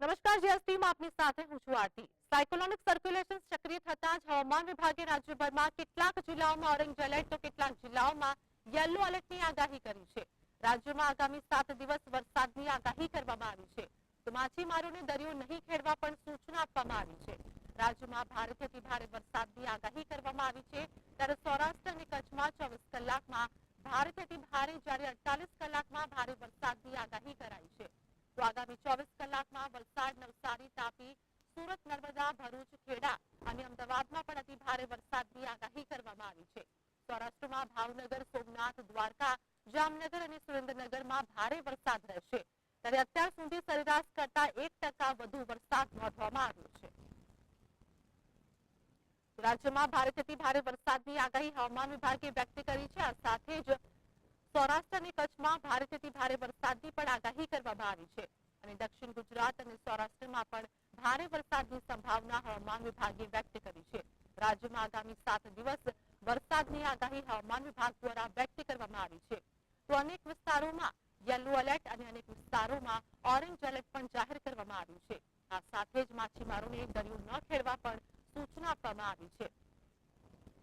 નમસ્કાર જીએસટીમાં આપની સાથે હું છું આરતી. સાયકોલોનિક સર્ક્યુલેશન સક્રિય થતા જ હવામાન વિભાગે રાજ્યભરમાં કેટલાક જિલ્લાઓમાં ઓરેન્જ એલર્ટ તો કેટલાક જિલ્લાઓમાં યલો એલર્ટની આગાહી કરી છે. રાજ્યમાં આગામી સાત દિવસ વરસાદની આગાહી કરવામાં આવી છે. તો માછીમારોને દરિયો નહીં ખેડવા પણ સૂચના આપવામાં આવી છે. રાજ્યમાં ભારેથી અતિ ભારે વરસાદની આગાહી કરવામાં આવી છે. ત્યારે સૌરાષ્ટ્ર અને કચ્છમાં ચોવીસ કલાકમાં ભારેથી અતિ ભારે જ્યારે અડતાલીસ કલાકમાં ભારે વરસાદની આગાહી કરાઈ છે. તો આગામી ચોવીસ કલાકમાં વલસાડ, નવસારી, તાપી, સુરત, નર્મદા, ભરૂચ, ખેડા અને અમદાવાદમાં પણ અતિ ભારે વરસાદની આગાહી કરવામાં આવી છે. સૌરાષ્ટ્રમાં ભાવનગર, સોમનાથ, દ્વારકા, જામનગર અને સુરેન્દ્રનગરમાં ભારે વરસાદ રહેશે. ત્યારે અત્યાર સુધી સરેરાશ કરતા એક ટકા વધુ વરસાદ નોંધવામાં આવ્યો છે. રાજ્યમાં ભારેથી ભારે વરસાદની આગાહી હવામાન વિભાગે વ્યક્ત કરી છે. સાથે જ સૌરાષ્ટ્ર અને કચ્છમાં ભારેથી ભારે વરસાદની પણ આગાહી કરવામાં આવી છે. અને દક્ષિણ ગુજરાત અને સૌરાષ્ટ્રમાં પણ ભારે વરસાદની સંભાવના હવામાન વિભાગે વ્યક્ત કરી છે. રાજ્યમાં આગામી સાત દિવસ વરસાદની આગાહી હવામાન વિભાગ દ્વારા વ્યક્ત કરવામાં આવી છે. તો અનેક વિસ્તારોમાં યલો એલર્ટ અને અનેક વિસ્તારોમાં ઓરેન્જ એલર્ટ પણ જાહેર કરવામાં આવ્યું છે. આ સાથે જ માછીમારોને દરિયો ન ખેડવા પણ સૂચના આપવામાં આવી છે.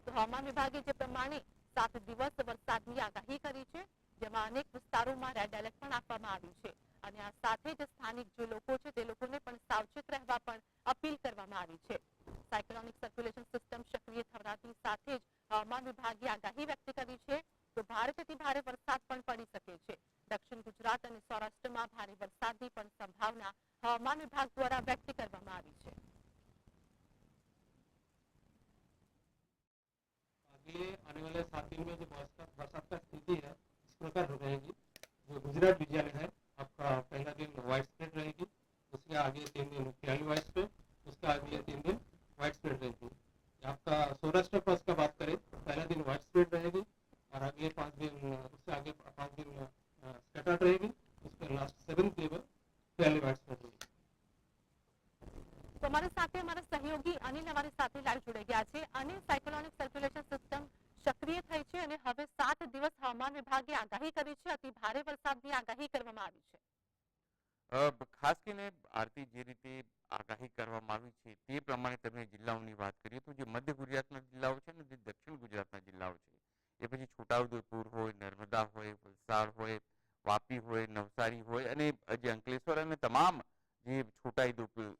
હવામાન વિભાગે જે પ્રમાણે સાત દિવસ વરસાદની આગાહી કરી છે, જેમાં અનેક વિસ્તારોમાં રેડ એલર્ટ પણ આપવામાં આવ્યું છે. અને આ સાથે જ સ્થાનિક જે લોકો છે, તે લોકોને પણ સાવચેત રહેવા પણ અપીલ કરવામાં આવી છે. સાયક્લોનિક સર્ક્યુલેશન સિસ્ટમ સક્રિય થવાથી સાથે જ હવામાન વિભાગે આગાહી વ્યક્ત કરી છે તો ભારેથી ભારે વરસાદ પણ પડી શકે છે. દક્ષિણ ગુજરાત અને સૌરાષ્ટ્રમાં ભારે વરસાદની પણ સંભાવના હવામાન વિભાગ દ્વારા વ્યક્ત કરવામાં આવી છે. आगे आने वाले सात दिन में जो बरसात बरसात का स्थिति है इस प्रकार हो रहेगी जो गुजरात विद्यालय है आपका पहला दिन वाइड स्प्रेड रहेगी उसके आगे तीन दिन मुख्यालय वाइड स्प्रेड उसके आगे तीन दिन वाइड स्प्रेड रहेगी आपका सौराष्ट्र पर का बात करें पहला दिन वाइड स्प्रेड रहेगी और आगे पाँच दिन उससे आगे पाँच दिन स्कैटर्ड रहेगी उसके लास्ट सेवन लेवल पहले वाइड स्प्रेड रहेगी તો અમારી સાથે અમારા સહયોગી અનિલ અમારી સાથે લાઈવ જોડાઈ ગયા છે અને સાયક્લોનિક સર્ક્યુલેશન દિવસ હવામાન વિભાગે આગાહી કરી છે. અતિ ભારે વરસાદની આગાહી કરવામાં આવી છે. ખાસ કરીને આરતી જે રીતે આગાહી કરવામાં આવી છે તે પ્રમાણે તમે જિલ્લાઓની વાત કરીએ તો જે મધ્ય ગુજરાતના જિલ્લાઓ છે ને જે દક્ષિણ ગુજરાતના જિલ્લાઓ છે, એ પછી છોટાઉદેપુર હોય, નર્મદા હોય, વલસાડ હોય, વાપી હોય, નવસારી હોય અને જે અંકલેશ્વર અને તમામ જે છોટા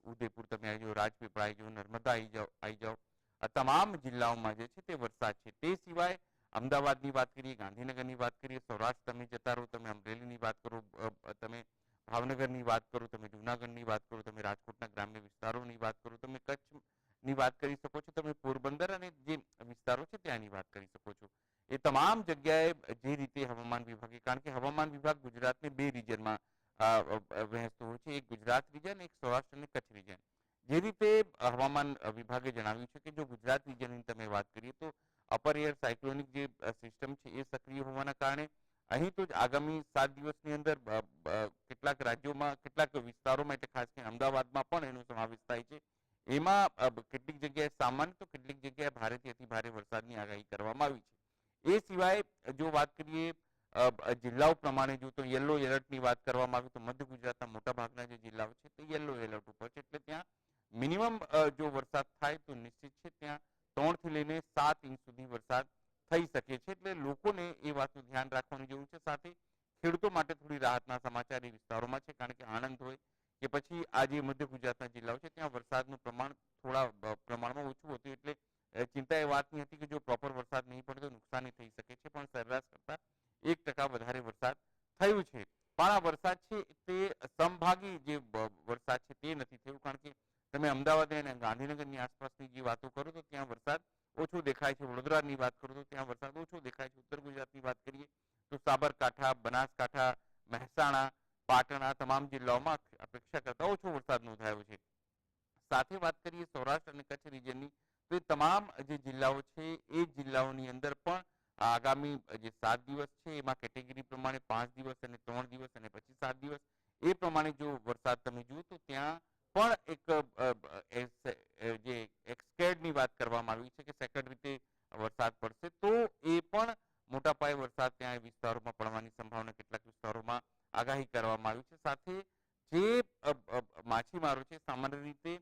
ઉદેપુર તમે આવી જાઓ, રાજપીપળા આવી જાઓ, નર્મદા આવી જાઓ આવી જાઓ, આ તમામ જિલ્લાઓમાં જે છે તે વરસાદ છે. તે સિવાય અમદાવાદની વાત કરીએ, ગાંધીનગરની વાત કરીએ, સૌરાષ્ટ્ર તમે જતા રહો, તમે અમરેલીની વાત કરો તમે ભાવનગરની વાત કરો, તમે જુનાગઢની વાત કરો, તમે રાજકોટના ગ્રામ્ય વિસ્તારોની વાત કરો, તમે કચ્છની વાત કરી શકો છો, તમે પોરબંદર અને જે વિસ્તારો છે ત્યાંની વાત કરી શકો છો. એ તમામ જગ્યાએ જે રીતે હવામાન વિભાગે, કારણ કે હવામાન વિભાગ ગુજરાતને બે રીજનમાં વહેંચતો હોય છે, એક ગુજરાત રિજન, એક સૌરાષ્ટ્ર અને કચ્છ રિજન. જે રીતે હવામાન વિભાગે જણાવ્યું છે કે જો ગુજરાત રિજનની તમે વાત કરીએ તો અપર એર સાયક્લોનિક જે સિસ્ટમ છે એ સક્રિય હોવાના કારણે અહીં તો જ આગામી સાત દિવસની અંદર કેટલાક રાજ્યોમાં, કેટલાક વિસ્તારોમાં એટલે ખાસ કરીને અમદાવાદમાં પણ એનો સમાવેશ થાય છે. એમાં કેટલીક જગ્યાએ સામાન્ય તો કેટલીક જગ્યાએ ભારેથી અતિ ભારે વરસાદની આગાહી કરવામાં આવી છે. એ સિવાય જો વાત કરીએ જિલ્લાઓ પ્રમાણે જો તો યલો એલર્ટની વાત કરવામાં આવે તો મધ્ય ગુજરાતના મોટા ભાગના જે જિલ્લાઓ છે તે યલો એલર્ટ ઉપર છે. એટલે ત્યાં મિનિમમ જો વરસાદ થાય તો નિશ્ચિત છે ત્યાં ત્રણથી લઈને સાત ઇંચ સુધી વરસાદ થઈ શકે છે. એટલે લોકોને એ વાતનું ધ્યાન રાખવાની જરૂર છે. સાથે ખેડૂતો માટે થોડી રાહતના સમાચાર એ વિસ્તારોમાં છે. કારણ કે આણંદ હોય કે પછી આ જે મધ્ય ગુજરાતના જિલ્લાઓ છે, ત્યાં વરસાદનું પ્રમાણ થોડા પ્રમાણમાં ઓછું હતું. એટલે ચિંતા એ વાતની હતી કે જો પ્રોપર વરસાદ નહીં પડે તો નુકસાની થઈ શકે છે. પણ સરેરાશ કરતા એક ટકા વધારે વરસાદ થયું છે. પણ આ વરસાદ છે તે સંભાગી જે વરસાદ છે તે નથી થયું. કારણ કે તમે અમદાવાદ અને ગાંધીનગરની આસપાસની જે વાતો કરો તો ત્યાં વરસાદ ઓછો દેખાય છે. વડોદરાની વાત કરો તો ત્યાં વરસાદ ઓછો દેખાય છે. ઉત્તર ગુજરાતની વાત કરીએ તો સાબરકાંઠા, બનાસકાંઠા, મહેસાણા, પાટણ તમામ જિલ્લાઓમાં અપેક્ષા કરતા ઓછો વરસાદ નોંધાયો છે. સાથે વાત કરીએ સૌરાષ્ટ્ર અને કચ્છ રિજનની, તો એ તમામ જે જિલ્લાઓ છે એ જિલ્લાઓની અંદર પણ આગામી જે સાત દિવસ છે એમાં કેટેગરી પ્રમાણે પાંચ દિવસ અને ત્રણ દિવસ અને પછી સાત દિવસ એ પ્રમાણે જો વરસાદ તમે જુઓ તો ત્યાં પણ એક અ, અ, એ સે- એ જે એક્સકેડની વાત કરવામાં આવી છે કે સેકન્ડ રીતે વરસાદ પડશે તો પણ મોટા પાયે વરસાદ ત્યાં વિસ્તારોમાં પડવાની સંભાવના કેટલાક વિસ્તારોમાં આગાહી કરવામાં આવી છે. સાથે જે માછીમારો છે, સામાન્ય રીતે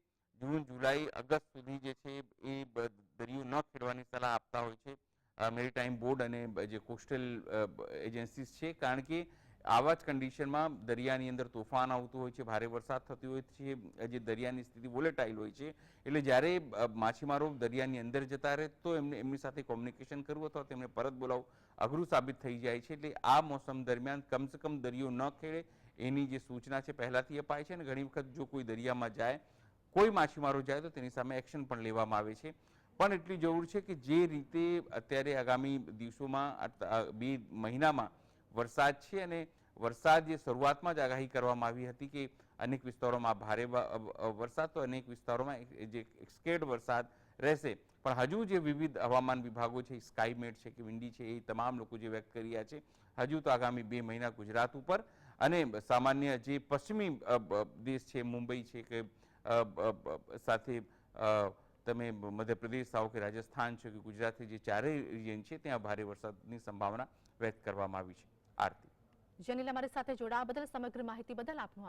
જૂન, જુલાઈ, ઓગસ્ટ સુધી જે છે એ દરિયો ન ખેડવાની સલાહ આપતા હોય છે. મેરીટાઈમ બોર્ડ અને જે કોસ્ટલ એજન્સીસ છે, કારણ કે આવા જ કન્ડિશનમાં દરિયાની અંદર તોફાન આવતું હોય છે, ભારે વરસાદ થતો હોય છે, જે દરિયાની સ્થિતિ વોલેટાઇલ હોય છે, એટલે જ્યારે માછીમારો દરિયાની અંદર જતા રહે તો એમને, એમની સાથે કોમ્યુનિકેશન કરવું અથવા તેમને પરત બોલાવવું અઘરું સાબિત થઈ જાય છે. એટલે આ મોસમ દરમિયાન કમસે કમ દરિયો ન ખેડે, એની જે સૂચના છે પહેલાંથી અપાય છે અને ઘણી વખત જો કોઈ દરિયામાં જાય, કોઈ માછીમારો જાય તો તેની સામે એક્શન પણ લેવામાં આવે છે. પણ એટલી જરૂર છે કે જે રીતે અત્યારે આગામી દિવસોમાં બે મહિનામાં વરસાદ છે અને વરસાદ જે શરૂઆતમાં જ આગાહી કરવામાં આવી હતી કે અનેક વિસ્તારોમાં ભારે વરસાદ, તો અનેક વિસ્તારોમાં જે એક્સકેડ વરસાદ રહેશે. પણ હજુ જે વિવિધ હવામાન વિભાગો છે, સ્કાયમેટ છે, કે વિન્ડી છે, એ તમામ લોકો જે વ્યક્ત કર્યા છે, હજુ તો આગામી બે મહિના ગુજરાત ઉપર. અને સામાન્ય જે પશ્ચિમી દેશ છે, મુંબઈ છે, કે સાથે તમે મધ્યપ્રદેશ આવો કે રાજસ્થાન છે, કે ગુજરાતની જે ચારેય રિજન છે, ત્યાં ભારે વરસાદની સંભાવના વ્યક્ત કરવામાં આવી છે. આરતી. જેનિલ અમારી સાથે જોડાવા બદલ સમગ્ર માહિતી બદલ આપનો